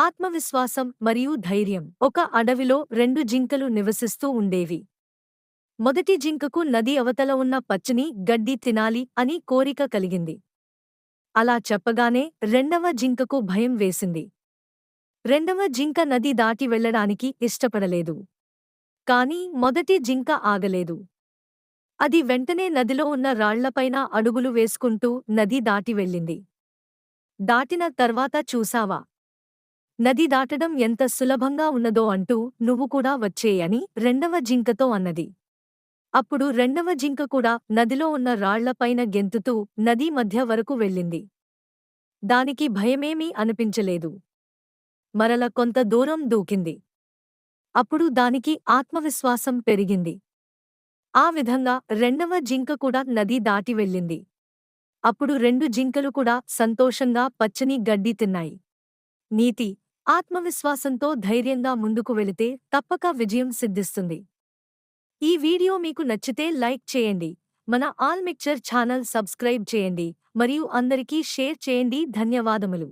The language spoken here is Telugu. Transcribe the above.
ఆత్మవిశ్వాసం మరియు ధైర్యం ఒక అడవిలో రెండు జింకలు నివసిస్తూ ఉండేవి. మొదటి జింకకు నది అవతల ఉన్న పచ్చని గడ్డి తినాలి అని కోరిక కలిగింది. అలా చెప్పగానే రెండవ జింకకు భయం వేసింది. రెండవ జింక నది దాటి వెళ్ళడానికి ఇష్టపడలేదు. కాని మొదటి జింక ఆగలేదు. అది వెంటనే నదిలో ఉన్న రాళ్ళపైన అడుగులు వేసుకుంటూ నది దాటి వెళ్ళింది. దాటిన తర్వాత చూసావా నది దాటడం ఎంత సులభంగా ఉన్నదో అంటూ నువ్వు కూడా వచ్చేయని రెండవ జింకతో అన్నది. అప్పుడు రెండవ జింక కూడా నదిలో ఉన్న రాళ్ళపైన గెంతుతూ నదీ మధ్య వరకు వెళ్ళింది. దానికి భయమేమీ అనిపించలేదు. మరల కొంత దూరం దూకింది. అప్పుడు దానికి ఆత్మవిశ్వాసం పెరిగింది. ఆ విధంగా రెండవ జింక కూడా నది దాటి వెళ్ళింది. అప్పుడు రెండు జింకలు కూడా సంతోషంగా పచ్చని గడ్డి తిన్నాయి. నీతి ఆత్మవిశ్వాసంతో ధైర్యంగా ముందుకు వెళితే తప్పక విజయం సిద్ధిస్తుంది. ఈ వీడియో మీకు నచ్చితే లైక్ చేయండి. మన ఆల్ మిక్చర్ ఛానల్ సబ్స్క్రైబ్ చేయండి. మరియు అందరికీ షేర్ చేయండి. ధన్యవాదములు.